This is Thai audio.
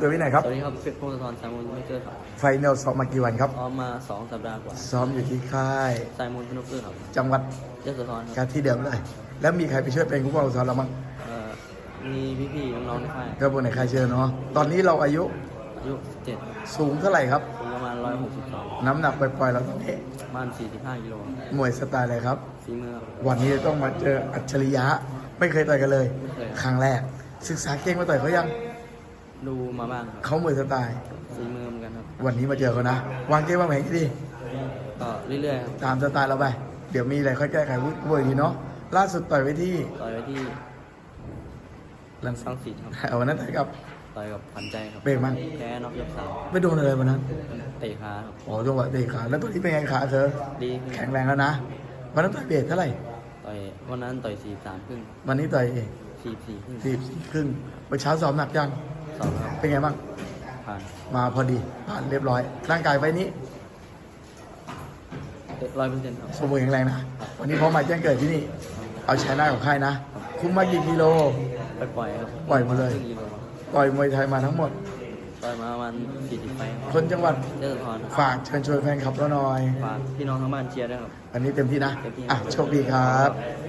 ตัววินัยครับสวัสดีครับเพชรพงศธรสายมูลไม่เกิดครับ ไฟแนลซ้อมมากี่วันครับ ซ้อมมาสองสัปดาห์กว่า ซ้อมอยู่ที่ค่ายสายมูลพนมเกลือครับ จังหวัดยโสธรคการที่เดิมเลย แล้วมีใครไปช่วยเป็นผู้ปกครองสอนเราบ้างเอ่อมีพี่ๆน้องๆในค่ายก็บนไหนใครเชิญเนาะ ตอนนี้เราอายุอายุเจ็ดสูงเท่าไหร่ครับประมาณร้อยหกสิบสองน้ำหนักปล่อยๆเราตอนนี้ประมาณสี่สิบห้ากิโลมวยสไตล์อะไรครับ ฝีมือครับ วันนี้ต้องมาเจออัจฉริยะ ไม่เคยต่อยกันเลย ไม่เคย ครั้งแรก ศึกษาเก่งมาต่อยเขายัง ดูมาบ้างครับเขามวยสไตล์ฝีมือเหมือนกันครับวันนี้มาเจอเขานะ วางเกมวางแผนให้ดีก็เรื่อยๆครับตามสไตล์เราไป เดี๋ยวมีอะไรค่อยแก้ไขวุ้ยวุ้ยทีเนาะล่าสุดต่อยไว้ที่ต่อยไปที่ลังสังสิตครับเอาวันนั้นต่อยกับต่อยกับผันใจครับเบรกมันแพ้น็อกยกสามไม่โดนอะไรวันนั้นเตะขาครับอ๋อจังหวะเตะขาแล้วตอนนี้เป็นไงขาเธอดีขึ้นแข็งแรงแล้วนะวันนั้นต่อยเบรกเท่าไหร่ต่อยวันนั้นต่อยสี่สามครึ่งวันนี้ต่อยสี่สี่ครึ่งสี่ครึ่งเมื่อเช้าซ้อมหนักยัง สองครับเป็นไงบ้าง ผ่านมาพอดีผ่านเรียบร้อย ร่างกายไฟนี้ร้อยเปอร์เซ็นต์ครับสมบูรณ์แข็งแรงนะ วันนี้พอมาแจ้งเกิดที่นี่ เอาชนะของค่ายนะ คุ้มมากี่กิโล ไปปล่อยครับปล่อยหมดเลยครึ่งกิโลครับต่อยมวยไทยมาทั้งหมดต่อยมาประมาณสี่สิบไปครับคนจังหวัดเยอะพรครับฝากเชิญชวนแฟนคลับเราหน่อย ฝากพี่น้องทั้งบ้านเชียร์ด้วยครับวันนี้เต็มที่นะเต็มที่อะโชคดีครับค